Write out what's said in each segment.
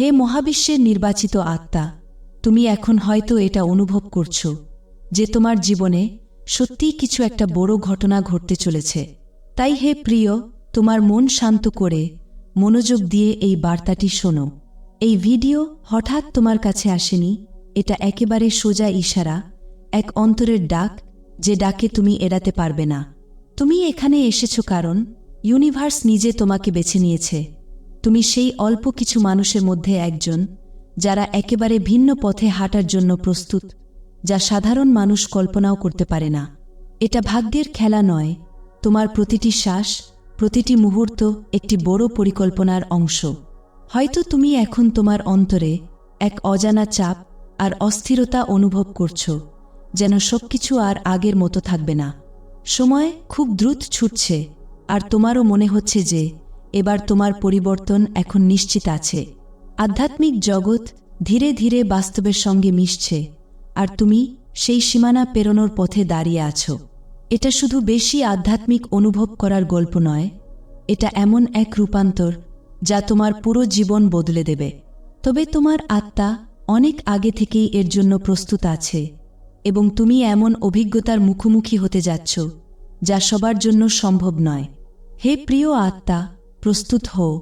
হে মহাবিশ্বের নির্বাচিত আত্মা, তুমি এখন হয়তো এটা অনুভব করছ যে তোমার জীবনে সত্যিই কিছু একটা বড় ঘটনা ঘটতে চলেছে। তাই হে প্রিয়, তোমার মন শান্ত করে মনোযোগ দিয়ে এই বার্তাটি শোনো। এই ভিডিও হঠাৎ তোমার কাছে আসেনি, এটা একেবারে সোজা ইশারা, এক অন্তরের ডাক যে ডাকে তুমি এড়াতে পারবে না। তুমি এখানে এসেছ কারণ ইউনিভার্স নিজে তোমাকে বেছে নিয়েছে। তুমি সেই অল্প কিছু মানুষের মধ্যে একজন, যারা একেবারে ভিন্ন পথে হাঁটার জন্য প্রস্তুত, যা সাধারণ মানুষ কল্পনাও করতে পারে না। এটা ভাগ্যের খেলা নয়, তোমার প্রতিটি শ্বাস, প্রতিটি মুহূর্ত একটি বড় পরিকল্পনার অংশ। হয়তো তুমি এখন তোমার অন্তরে এক অজানা চাপ আর অস্থিরতা অনুভব করছ, যেন সবকিছু আর আগের মতো থাকবে না। সময় খুব দ্রুত ছুটছে, আর তোমারও মনে হচ্ছে যে এবার তোমার পরিবর্তন এখন নিশ্চিত আছে। আধ্যাত্মিক জগৎ ধীরে ধীরে বাস্তবের সঙ্গে মিশছে, আর তুমি সেই সীমানা পেরোনোর পথে দাঁড়িয়ে আছো। এটা শুধু বেশি আধ্যাত্মিক অনুভব করার গল্প নয়, এটা এমন এক রূপান্তর যা তোমার পুরো জীবন বদলে দেবে। তবে তোমার আত্মা অনেক আগে থেকেই এর জন্য প্রস্তুত আছে, এবং তুমি এমন অভিজ্ঞতার মুখোমুখি হতে যাচ্ছ যা সবার জন্য সম্ভব নয়। হে প্রিয় আত্মা প্রস্তুত হও,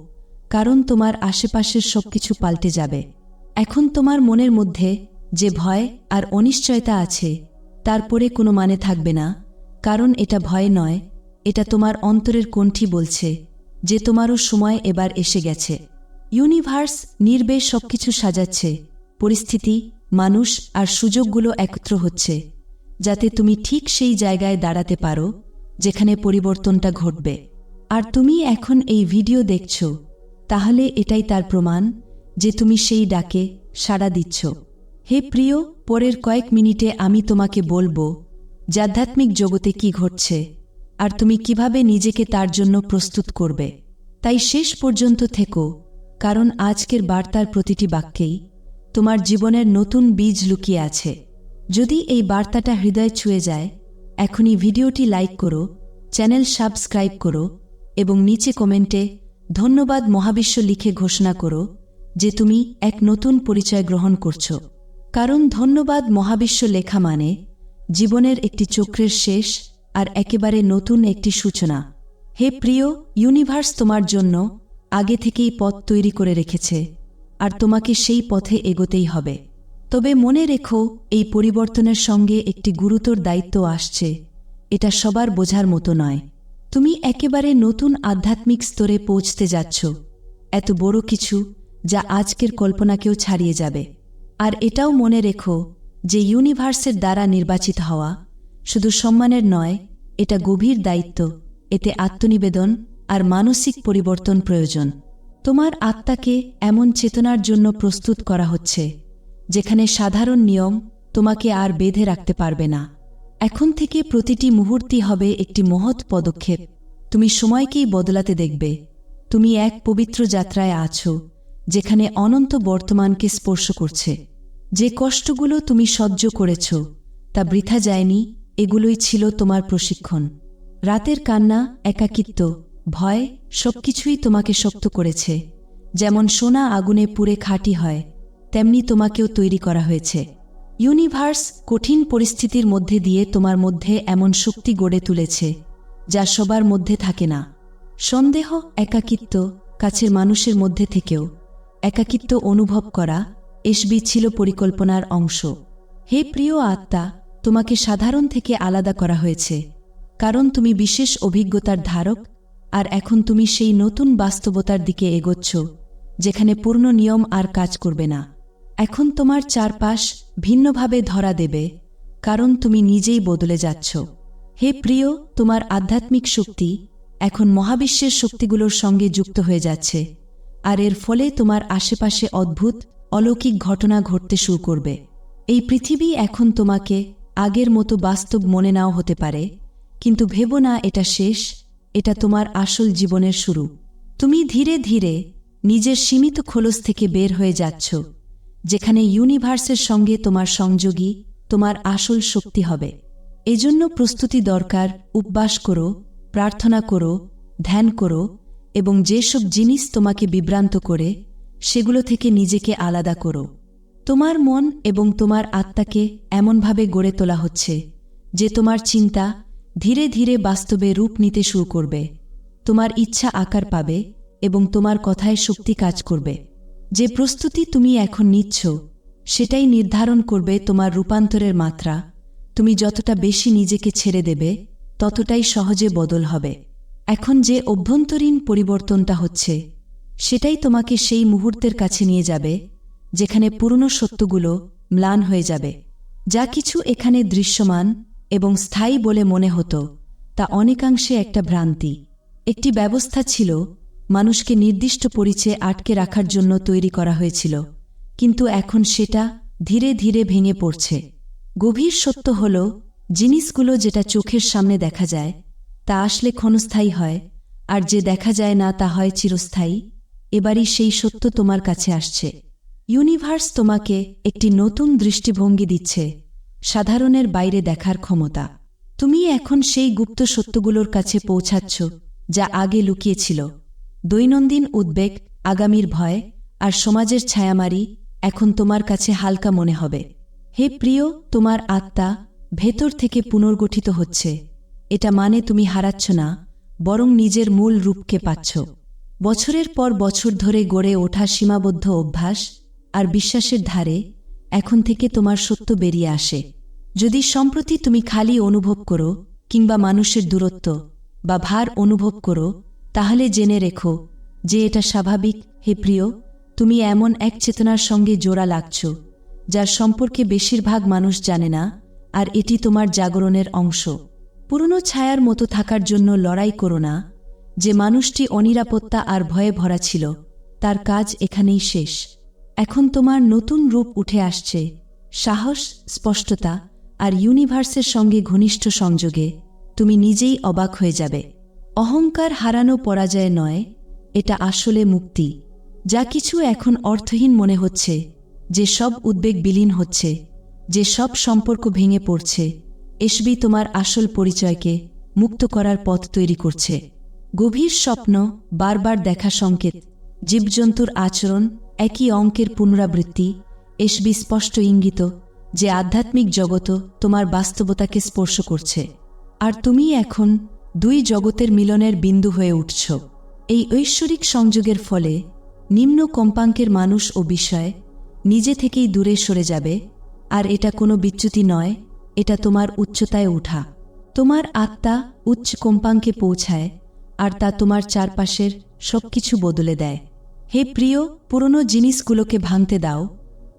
কারণ তোমার আশেপাশের সবকিছু পাল্টে যাবে। এখন তোমার মনের মধ্যে যে ভয় আর অনিশ্চয়তা আছে তারপরে কোনো মানে থাকবে না, কারণ এটা ভয় নয়, এটা তোমার অন্তরের কণ্ঠি বলছে, যে তোমারও সময় এবার এসে গেছে। ইউনিভার্স নির্বেশ সবকিছু সাজাচ্ছে, পরিস্থিতি, মানুষ আর সুযোগগুলো একত্র হচ্ছে, যাতে তুমি ঠিক সেই জায়গায় দাঁড়াতে পারো, যেখানে পরিবর্তনটা ঘটবে। আর তুমি এখন এই ভিডিও দেখছ, তাহলে এটাই তার প্রমাণ যে তুমি সেই ডাকে সাড়া দিচ্ছ। হে প্রিয়, পরের কয়েক মিনিটে আমি তোমাকে বলব, যাধ্যাত্মিক জগতে কি ঘটছে, আর তুমি কীভাবে নিজেকে তার জন্য প্রস্তুত করবে। তাই শেষ পর্যন্ত থেকো, কারণ আজকের বার্তার প্রতিটি বাক্যেই তোমার জীবনের নতুন বীজ লুকিয়ে আছে। যদি এই বার্তাটা হৃদয় ছুঁয়ে যায়, এখনই ভিডিওটি লাইক করো, চ্যানেল সাবস্ক্রাইব করো এবং নিচে কমেন্টে, ধন্যবাদ মহাবিশ্ব লিখে ঘোষণা করো যে তুমি এক নতুন পরিচয় গ্রহণ করছ। কারণ ধন্যবাদ মহাবিশ্ব লেখা মানে জীবনের একটি চক্রের শেষ আর একেবারে নতুন একটি সূচনা। হে প্রিয়, ইউনিভার্স তোমার জন্য আগে থেকেই পথ তৈরি করে রেখেছে, আর তোমাকে সেই পথে এগোতেই হবে। তবে মনে রেখো, এই পরিবর্তনের সঙ্গে একটি গুরুতর দায়িত্ব আসছে, এটা সবার বোঝার মতো নয়। তুমি একেবারে নতুন আধ্যাত্মিক স্তরে পৌঁছতে যাচ্ছ। এত বড় কিছু যা আজকের কল্পনাকেও ছাড়িয়ে যাবে। আর এটাও মনে রেখো যে ইউনিভার্সের দ্বারা নির্বাচিত হওয়া শুধু সম্মানের নয়, এটা গভীর দায়িত্ব, এতে আত্মনিবেদন আর মানসিক পরিবর্তন প্রয়োজন। তোমার আত্মাকে এমন চেতনার জন্য প্রস্তুত করা হচ্ছে, যেখানে সাধারণ নিয়ম তোমাকে আর বেঁধে রাখতে পারবে না। এখন থেকে প্রতিটি মুহূর্তই হবে একটি মহৎ পদক্ষেপ। তুমি সময়কেই বদলাতে দেখবে। তুমি এক পবিত্র যাত্রায় আছো, যেখানে অনন্ত বর্তমানকে স্পর্শ করছে। যে কষ্টগুলো তুমি সহ্য করেছ, তা বৃথা যায়নি, এগুলোই ছিল তোমার প্রশিক্ষণ। রাতের কান্না, একাকিত্ব, ভয়, সবকিছুই তোমাকে শক্ত করেছে। যেমন সোনা আগুনে পুড়ে খাঁটি হয়, তেমনি তোমাকেও তৈরি করা হয়েছে। ইউনিভার্স কঠিন পরিস্থিতির মধ্যে দিয়ে তোমার মধ্যে এমন শক্তি গড়ে তুলেছে, যা সবার মধ্যে থাকে না। সন্দেহ, একাকিত্ব, কাছের মানুষের মধ্যে থেকেও একাকিত্ব অনুভব করা এসবি ছিল পরিকল্পনার অংশ। হে প্রিয় আত্মা, তোমাকে সাধারণ থেকে আলাদা করা হয়েছে, কারণ তুমি বিশেষ অভিজ্ঞতার ধারক আর এখন তুমি সেই নতুন বাস্তবতার দিকে এগোচ্ছ, যেখানে পূর্ণ নিয়ম আর কাজ করবে না। এখন তোমার চারপাশ ভিন্নভাবে ধরা দেবে, কারণ তুমি নিজেই বদলে যাচ্ছ। হে প্রিয়, তোমার আধ্যাত্মিক শক্তি এখন মহাবিশ্বের শক্তিগুলোর সঙ্গে যুক্ত হয়ে যাচ্ছে, আর এর ফলে তোমার আশেপাশে অদ্ভুত, অলৌকিক ঘটনা ঘটতে শুরু করবে। এই পৃথিবী এখন তোমাকে আগের মতো বাস্তব মনে নাও হতে পারে, কিন্তু ভেবো না এটা শেষ, এটা তোমার আসল জীবনের শুরু। তুমি ধীরে ধীরে নিজের সীমিত খোলস থেকে বের হয়ে যাচ্ছ। যেখানে ইউনিভার্সের সঙ্গে তোমার সংযোগী, তোমার আসল শক্তি হবে। এজন্য প্রস্তুতি দরকার, উপবাস করো, প্রার্থনা করো, ধ্যান করো এবং যেসব জিনিস তোমাকে বিভ্রান্ত করে, সেগুলো থেকে নিজেকে আলাদা করো। তোমার মন এবং তোমার আত্মাকে এমনভাবে গড়ে তোলা হচ্ছে যে তোমার চিন্তা ধীরে ধীরে বাস্তবে রূপ নিতে শুরু করবে। তোমার ইচ্ছা আকার পাবে এবং তোমার কথায় শক্তি কাজ করবে। যে প্রস্তুতি তুমি এখন নিচ্ছ, সেটাই নির্ধারণ করবে তোমার রূপান্তরের মাত্রা। তুমি যতটা বেশি নিজেকে ছেড়ে দেবে, ততটাই সহজে বদল হবে। এখন যে অভ্যন্তরীণ পরিবর্তনটা হচ্ছে, সেটাই তোমাকে সেই মুহূর্তের কাছে নিয়ে যাবে, যেখানে পুরনো সত্যগুলো ম্লান হয়ে যাবে। যা কিছু এখানে দৃশ্যমান এবং স্থায়ী বলে মনে হতো, তা অনেকাংশে একটা ভ্রান্তি। একটি ব্যবস্থা ছিল মানুষকে নির্দিষ্ট পরিচয়ে আটকে রাখার জন্য তৈরি করা হয়েছিল। কিন্তু এখন সেটা ধীরে ধীরে ভেঙে পড়ছে। গভীর সত্য হল, জিনিসগুলো যেটা চোখের সামনে দেখা যায়, তা আসলে ক্ষণস্থায়ী হয়, আর যে দেখা যায় না তা হয় চিরস্থায়ী। এবারই সেই সত্য তোমার কাছে আসছে। ইউনিভার্স তোমাকে একটি নতুন দৃষ্টিভঙ্গি দিচ্ছে, সাধারণের বাইরে দেখার ক্ষমতা। তুমি এখন সেই গুপ্ত সত্যগুলোর কাছে পৌঁছাচ্ছ, যা আগে লুকিয়েছিল। দৈনন্দিন উদ্বেগ, আগামীর ভয় আর সমাজের ছায়ামারি এখন তোমার কাছে হালকা মনে হবে। হে প্রিয়, তোমার আত্মা ভেতর থেকে পুনর্গঠিত হচ্ছে। এটা মানে তুমি হারাচ্ছ না, বরং নিজের মূল রূপকে পাচ্ছ। বছরের পর বছর ধরে গড়ে ওঠা সীমাবদ্ধ অভ্যাস আর বিশ্বাসের ধারে এখন থেকে তোমার সত্য বেরিয়ে আসে। যদি সম্প্রতি তুমি খালি অনুভব করো কিংবা মানুষের দূরত্ব বা ভার অনুভব করো তাহলে জেনে রেখো যে এটা স্বাভাবিক, হে প্রিয়, তুমি এমন এক চেতনার সঙ্গে জোড়া লাগছ, যার সম্পর্কে বেশিরভাগ মানুষ জানে না, আর এটি তোমার জাগরণের অংশ। পুরনো ছায়ার মতো থাকার জন্য লড়াই করো না, যে মানুষটি অনিরাপত্তা আর ভয়ে ভরা ছিল, তার কাজ এখানেই শেষ। এখন তোমার নতুন রূপ উঠে আসছে, সাহস, স্পষ্টতা আর ইউনিভার্সের সঙ্গে ঘনিষ্ঠ সংযোগে, তুমি নিজেই অবাক হয়ে যাবে। অহংকার হারানো পরাজয় নয়, এটা আসলে মুক্তি। যা কিছু এখন অর্থহীন মনে হচ্ছে, যে সব উদ্বেগ বিলীন হচ্ছে, যে সব সম্পর্ক ভেঙে পড়ছে এসবি তোমার আসল পরিচয়কে মুক্ত করার পথ তৈরি করছে। গভীর স্বপ্ন, বারবার দেখা সংকেত, জীবজন্তুর আচরণ, একই অঙ্কের পুনরাবৃত্তি এসবি স্পষ্ট ইঙ্গিত যে আধ্যাত্মিক জগত তোমার বাস্তবতাকে স্পর্শ করছে। আর তুমি এখন দুই জগতের মিলনের বিন্দু হয়ে উঠছ। এই ঐশ্বরিক সংযোগের ফলে নিম্ন কম্পাঙ্কের মানুষ ও বিষয় নিজে থেকেই দূরে সরে যাবে, আর এটা কোনো বিচ্যুতি নয়, এটা তোমার উচ্চতায় ওঠা তোমার আত্মা উচ্চ কম্পাঙ্কে পৌঁছায়, আর তা তোমার চারপাশের সবকিছু বদলে দেয়। হে প্রিয়, পুরনো জিনিসগুলোকে ভাঙতে দাও,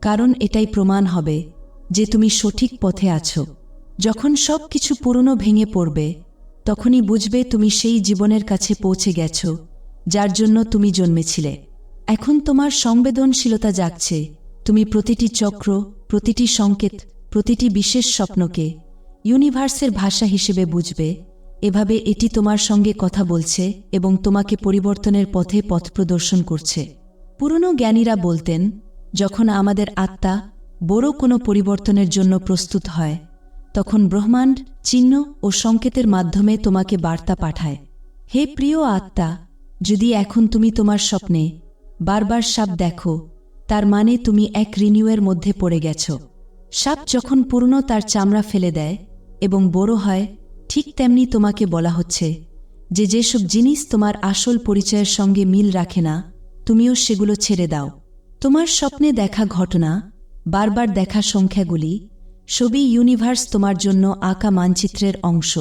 কারণ এটাই প্রমাণ হবে যে তুমি সঠিক পথে আছো। যখন সব কিছু পুরনো ভেঙে পড়বে তখনই বুঝবে তুমি সেই জীবনের কাছে পৌঁছে গেছ, যার জন্য তুমি জন্মেছিলে। এখন তোমার সংবেদনশীলতা জাগছে। তুমি প্রতিটি চক্র, প্রতিটি সংকেত, প্রতিটি বিশেষ স্বপ্নকে ইউনিভার্সের ভাষা হিসেবে বুঝবে। এভাবে এটি তোমার সঙ্গে কথা বলছে এবং তোমাকে পরিবর্তনের পথে পথ প্রদর্শন করছে। পুরনো জ্ঞানীরা বলতেন, যখন আমাদের আত্মা বড় কোনো পরিবর্তনের জন্য প্রস্তুত হয় তখন ব্রহ্মাণ্ড, চিহ্ন ও সংকেতের মাধ্যমে তোমাকে বার্তা পাঠায়। হে প্রিয় আত্মা, যদি এখন তুমি তোমার স্বপ্নে বারবার সাপ দেখো, তার মানে তুমি এক রিনিউয়ের মধ্যে পড়ে গেছ। সাপ যখন পূর্ণ তার চামড়া ফেলে দেয় এবং বড় হয়, ঠিক তেমনি তোমাকে বলা হচ্ছে যে যেসব জিনিস তোমার আসল পরিচয়ের সঙ্গে মিল রাখে না, তুমিও সেগুলো ছেড়ে দাও। তোমার স্বপ্নে দেখা ঘটনা, বারবার দেখা সংখ্যাগুলি সবই ইউনিভার্স তোমার জন্য আঁকা মানচিত্রের অংশ।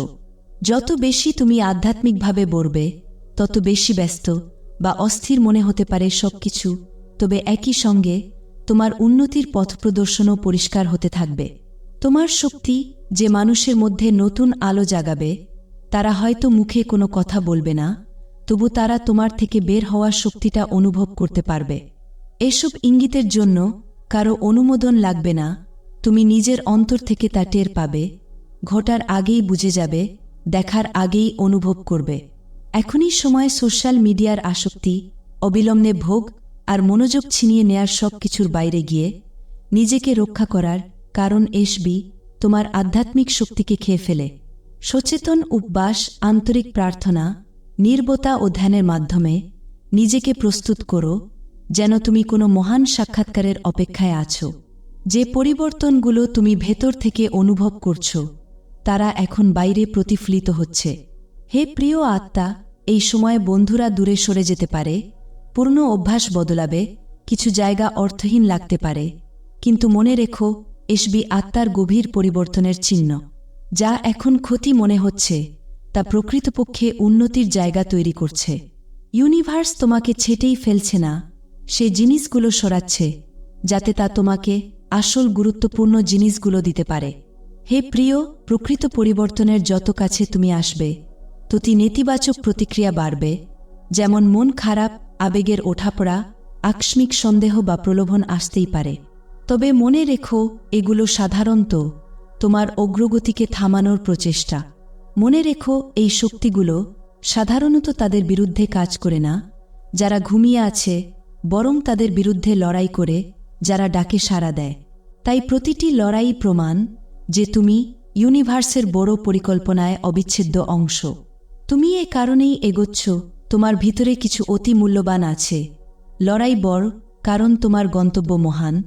যত বেশি তুমি আধ্যাত্মিকভাবে বলবে তত বেশি ব্যস্ত বা অস্থির মনে হতে পারে সবকিছু, তবে একই সঙ্গে তোমার উন্নতির পথ প্রদর্শনও পরিষ্কার হতে থাকবে। তোমার শক্তি যে মানুষের মধ্যে নতুন আলো জাগাবে, তারা হয়তো মুখে কোনো কথা বলবে না, তবু তারা তোমার থেকে বের হওয়ার শক্তিটা অনুভব করতে পারবে। এসব ইঙ্গিতের জন্য কারও অনুমোদন লাগবে না তুমি নিজের অন্তর থেকে তা টের পাবে, ঘটার আগেই বুঝে যাবে, দেখার আগেই অনুভব করবে। এখনই সময় সোশ্যাল মিডিয়ার আসক্তি, অবিলম্বে ভোগ আর মনোযোগ ছিনিয়ে নেয়ার সব কিছুর বাইরে গিয়ে নিজেকে রক্ষা করার কারণ এসবি তোমার আধ্যাত্মিক শক্তিকে খেয়ে ফেলে। সচেতন উপবাস, আন্তরিক প্রার্থনা, নির্বতা ও ধ্যানের মাধ্যমে নিজেকে প্রস্তুত করো, যেন তুমি কোনো মহান সাক্ষাৎকারের অপেক্ষায় আছো। যে পরিবর্তনগুলো তুমি ভেতর থেকে অনুভব করছ, তারা এখন বাইরে প্রতিফলিত হচ্ছে। হে প্রিয় আত্মা, এই সময় বন্ধুরা দূরে সরে যেতে পারে পূর্ণ অভ্যাস বদলাবে, কিছু জায়গা অর্থহীন লাগতে পারে। কিন্তু মনে রেখো, এসবি আত্মার গভীর পরিবর্তনের চিহ্ন, যা এখন ক্ষতি মনে হচ্ছে, তা প্রকৃতপক্ষে উন্নতির জায়গা তৈরি করছে। ইউনিভার্স তোমাকে ছেটেই ফেলছে না, সে জিনিসগুলো সরাচ্ছে, যাতে তা তোমাকে আসল গুরুত্বপূর্ণ জিনিসগুলো দিতে পারে। হে প্রিয়, প্রকৃত পরিবর্তনের যত কাছে তুমি আসবে, ততি নেতিবাচক প্রতিক্রিয়া বাড়বে, যেমন মন খারাপ, আবেগের ওঠাপড়া, আকস্মিক সন্দেহ বা প্রলোভন আসতেই পারে। তবে মনে রেখো, এগুলো সাধারণত তোমার অগ্রগতিকে থামানোর প্রচেষ্টা। মনে রেখো, এই শক্তিগুলো সাধারণত তাদের বিরুদ্ধে কাজ করে না। যারা ঘুমিয়ে আছে, বরং তাদের বিরুদ্ধে লড়াই করে যারা ডাকে সাড়া দেয়। তাই প্রতিটি লড়াই প্রমাণ যে তুমি ইউনিভার্সের বড় পরিকল্পনায় অবিচ্ছেদ্য অংশ। তুমি এ কারণেই এগোচ্ছ, তোমার ভিতরে কিছু অতি মূল্যবান আছে। লড়াই বড়, কারণ তোমার গন্তব্য মহান।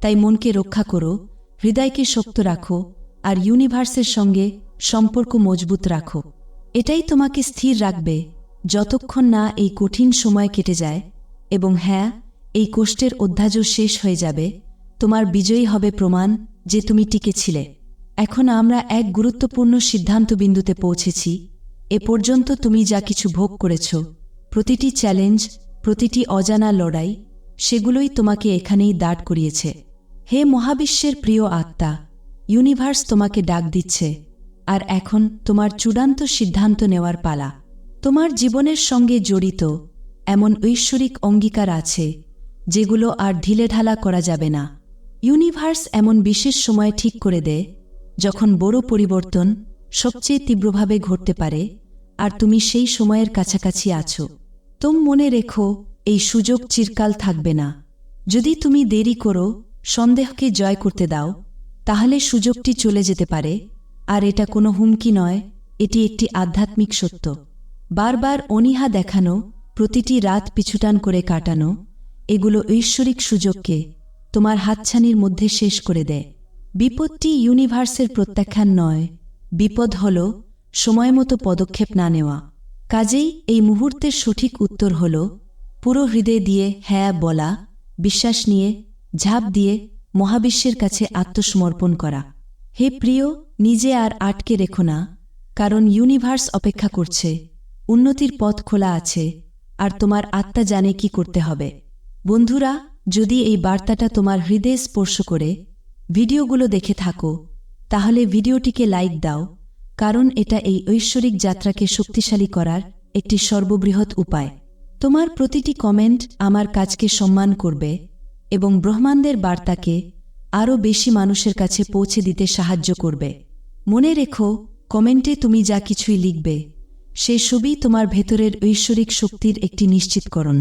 তাই মনকে রক্ষা করো, হৃদয়কে শক্ত রাখো, আর ইউনিভার্সের সঙ্গে সম্পর্ক মজবুত রাখো। এটাই তোমাকে স্থির রাখবে, যতক্ষণ না এই কঠিন সময় কেটে যায়। এবং হ্যাঁ এই কষ্টের অধ্যায়ও শেষ হয়ে যাবে। তোমার বিজয়ী হবে প্রমাণ যে তুমি টিকেছিলে। এখন আমরা এক গুরুত্বপূর্ণ সিদ্ধান্ত বিন্দুতে পৌঁছেছি। এ পর্যন্ত তুমি যা কিছু ভোগ করেছ, প্রতিটি চ্যালেঞ্জ, প্রতিটি অজানা লড়াই, সেগুলোই তোমাকে এখানেই দাঁড় করিয়েছে। হে মহাবিশ্বের প্রিয় আত্মা ইউনিভার্স তোমাকে ডাক দিচ্ছে, আর এখন তোমার চূড়ান্ত সিদ্ধান্ত নেওয়ার পালা। তোমার জীবনের সঙ্গে জড়িত এমন ঐশ্বরিক অঙ্গীকার আছে যেগুলো আর ঢিলেঢালা করা যাবে না। ইউনিভার্স এমন বিশেষ সময় ঠিক করে দেয় যখন বড় পরিবর্তন সবচেয়ে তীব্রভাবে ঘটতে পারে, আর তুমি সেই সময়ের কাছাকাছি আছো। তোম মনে রেখো, এই সুযোগ চিরকাল থাকবে না। যদি তুমি দেরি করো, সন্দেহকে জয় করতে দাও, তাহলে সুযোগটি চলে যেতে পারে। আর এটা কোনো হুমকি নয়, এটি একটি আধ্যাত্মিক সত্য। বারবার অনীহা দেখানো, প্রতিটি রাত পিছুটান করে কাটানো এগুলো ঐশ্বরিক সুযোগকে তোমার হাতছানির মধ্যে শেষ করে দেয়। বিপদটি ইউনিভার্সের প্রত্যাখ্যান নয়, বিপদ হল সময়মতো পদক্ষেপ না নেওয়া। কাজেই এই মুহূর্তের সঠিক উত্তর হল পুরো হৃদয় দিয়ে হ্যাঁ বলা, বিশ্বাস নিয়ে, ঝাঁপ দিয়ে মহাবিশ্বের কাছে আত্মসমর্পণ করা। হে প্রিয়, নিজে আর আটকে রেখো না, কারণ ইউনিভার্স অপেক্ষা করছে, উন্নতির পথ খোলা আছে, আর তোমার আত্মা জানে কি করতে হবে। বন্ধুরা, যদি এই বার্তাটা তোমার হৃদয়ে স্পর্শ করে ভিডিওগুলো দেখে থাকো, তাহলে ভিডিওটিকে লাইক দাও, কারণ এটা এই ঐশ্বরিক যাত্রাকে শক্তিশালী করার একটি সর্ববৃহৎ উপায়। তোমার প্রতিটি কমেন্ট আমার কাজকে সম্মান করবে এবং ব্রহ্মাণ্ডের বার্তাকে আরও বেশি মানুষের কাছে পৌঁছে দিতে সাহায্য করবে। মনে রেখো, কমেন্টে তুমি যা কিছুই লিখবে, সে সবই তোমার ভেতরের ঐশ্বরিক শক্তির একটি নিশ্চিতকরণ।